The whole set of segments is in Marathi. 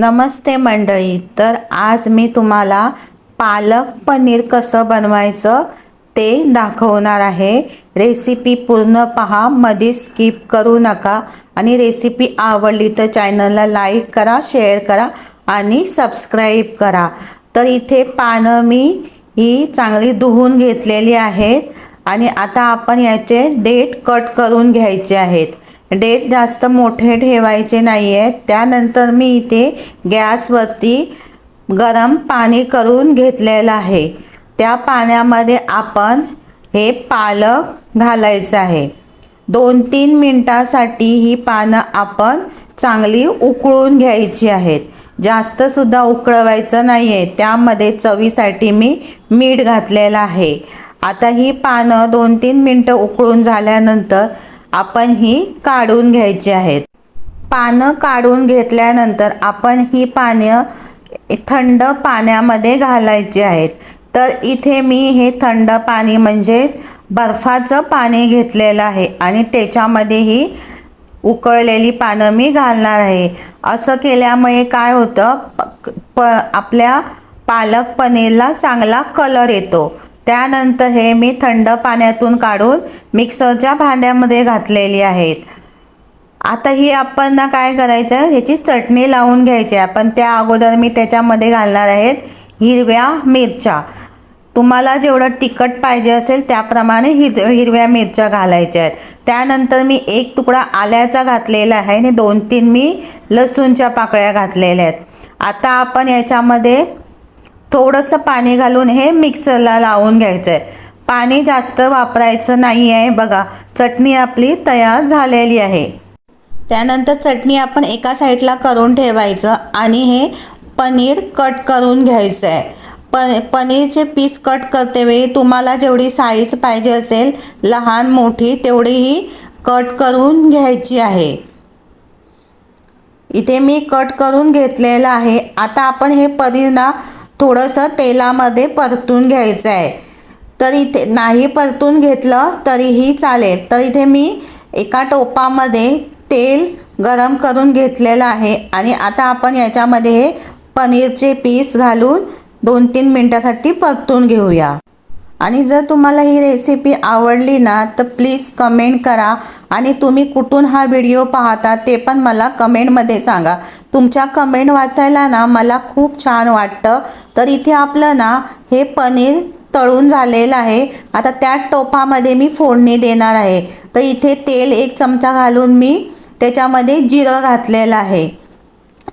नमस्ते मंडळी. तर आज मी तुम्हाला पालक पनीर कसं बनवायचं ते दाखवणार आहे. रेसिपी पूर्ण पहा मध्ये स्किप करू नका. आणि रेसिपी आवडली तर चॅनलला लाईक करा शेअर करा आणि सबस्क्राईब करा. तर इथे पानं मी ही चांगली धुवून घेतलेली आहेत. आणि आता आपण याचे डेट कट करून घ्यायचे आहेत. डेट जास्त मोठे ठेवायचे नाही आहेत त्यानंतर मी इथे गॅसवरती गरम पाणी करून घेतलेलं आहे. त्या पाण्यामध्ये आपण हे पालक घालायचं आहे. दोन तीन मिनटासाठी ही पानं आपण चांगली उकळून घ्यायची आहेत. जास्तसुद्धा उकळवायचं नाही आहे त्यामध्ये चवीसाठी मी मीठ घातलेलं आहे. आता ही पानं दोन तीन मिनटं उकळून झाल्यानंतर आपण ही काढून घ्यायची आहेत. पानं काढून घेतल्यानंतर आपण ही पानं थंड पाण्यामध्ये घालायची आहेत. तर इथे मी हे थंड पाणी म्हणजेच बर्फाचं पाणी घेतलेलं आहे आणि त्याच्यामध्ये ही उकळलेली पानं मी घालणार आहे. असं केल्यामुळे काय होतं? प प आपल्या पालक पनीरला चांगला कलर येतो. त्यानंतर हे मी थंड पाण्यातून काढून मिक्सरच्या भांड्यामध्ये घातलेली आहेत. आता ही आपण ना काय करायचं आहे ह्याची चटणी लावून घ्यायची आहे. पण त्या अगोदर मी त्याच्यामध्ये घालणार आहेत हिरव्या मिरच्या. तुम्हाला जेवढं तिखट पाहिजे असेल त्याप्रमाणे हिर हिरव्या मिरच्या घालायच्या आहेत. त्यानंतर मी एक तुकडा आल्याचा घातलेला आहे आणि दोन तीन मी लसूणच्या पाकळ्या घातलेल्या आहेत. आता आपण याच्यामध्ये थोडंसं पाणी घालून हे मिक्सरला लावून घ्यायचं आहे पाणी जास्त वापरायचं नाही आहे बघा चटणी आपली तयार झालेली आहे. त्यानंतर चटणी आपण एका साईडला करून ठेवायचं आणि हे पनीर कट करून घ्यायचं आहे प पनीरचे पीस कट करते वेळी तुम्हाला जेवढी साईज पाहिजे असेल लहान मोठी तेवढीही कट करून घ्यायची आहे. इथे मी कट करून घेतलेलं आहे. आता आपण हे पनीर ना थोडंसं तेलामध्ये परतून घ्यायचं आहे. तर इथे नाही परतून घेतलं तरीही चालेल. तर इथे मी एका टोपामध्ये तेल गरम करून घेतलेलं आहे. आणि आता आपण याच्यामध्ये हे पनीरचे पीस घालून दोन तीन मिनटासाठी परतून घेऊया. आणि जर तुम्हाला ही रेसिपी आवडली ना तर प्लीज कमेंट करा. आणि तुम्ही कुठून हा व्हिडिओ पाहता ते पण मला कमेंटमध्ये सांगा. तुमच्या कमेंट वाचायला ना मला खूप छान वाटतं. तर इथे आपलं ना हे पनीर तळून झालेलं आहे. आता त्या टोपामध्ये मी फोडणी देणार आहे. तर इथे तेल एक चमचा घालून मी त्याच्यामध्ये जिरं घातलेलं आहे.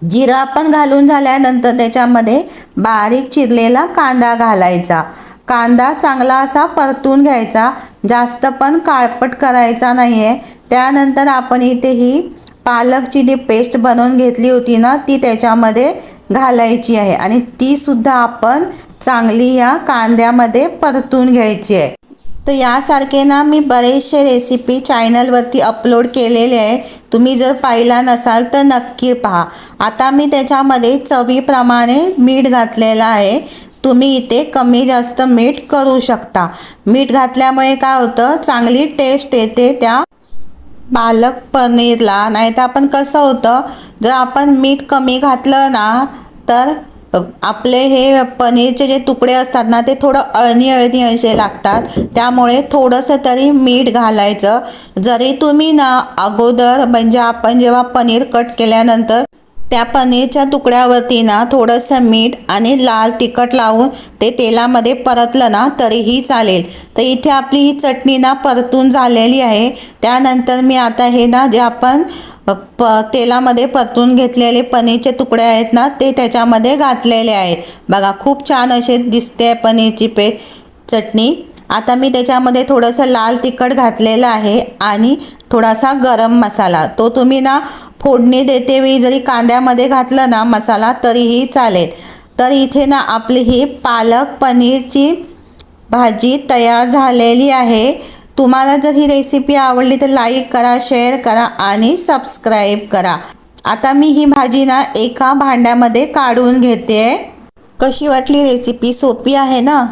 जिरं आपण घालून झाल्यानंतर त्याच्यामध्ये बारीक चिरलेला कांदा घालायचा. कांदा चांगला असा परतून घ्यायचा. जास्त पण काळपट करायचा नाही आहे त्यानंतर आपण इथे ही पालकची जी पेस्ट बनवून घेतली होती ना ती त्याच्यामध्ये घालायची आहे. आणि तीसुद्धा आपण चांगली या कांद्यामध्ये परतून घ्यायची आहे. तर यासारखे ना मी बरेचसे रेसिपी चॅनलवरती अपलोड केलेले आहे. तुम्ही जर पाहिला नसाल तर नक्की पहा. आता मी त्याच्यामध्ये चवीप्रमाणे मीठ घातलेलं आहे. तुम्ही इथे कमी जास्त मीठ करू शकता. मीठ घातल्यामुळे काय होतं? चांगली टेस्ट येते त्या पालक पनीरला. नाही तर आपण कसं होतं? जर आपण मीठ कमी घातलं ना तर आपले हे पनीरचे जे तुकडे असतात ना ते थोडं अळणी अळणी असे लागतात. त्यामुळे थोडंसं तरी मीठ घालायचं. जरी तुम्ही ना अगोदर म्हणजे आपण जेव्हा पनीर कट केल्यानंतर त्या पनीरच्या तुकड्यावरती ना थोडंसं मीठ आणि लाल तिखट लावून ते तेलामध्ये परतलं ना तरीही चालेल. तर इथे आपली ही चटणी ना परतून झालेली आहे. त्यानंतर मी आता हे ना जे आपण प तेलामध्ये परतून घेतलेले पनीरचे तुकडे आहेत ना ते त्याच्यामध्ये घातलेले आहेत. बघा खूप छान असे दिसते पनीरची पे चटणी. आता मी त्याच्यामध्ये थोडंसं लाल तिखट घातलेलं आहे आणि थोडासा गरम मसाला. तो तुम्ही ना फोडणी देते वेळी जरी कांद्यामध्ये घातलं ना मसाला तरीही चालेल. तर इथे ना आपली ही पालक पनीरची भाजी तयार झालेली आहे. तुम्हाला जर ही रेसिपी आवडली तर लाईक करा शेअर करा आणि सबस्क्राईब करा. आता मी ही भाजी ना एका भांड्यामध्ये काढून घेते. कशी वाटली रेसिपी सोपी आहे ना?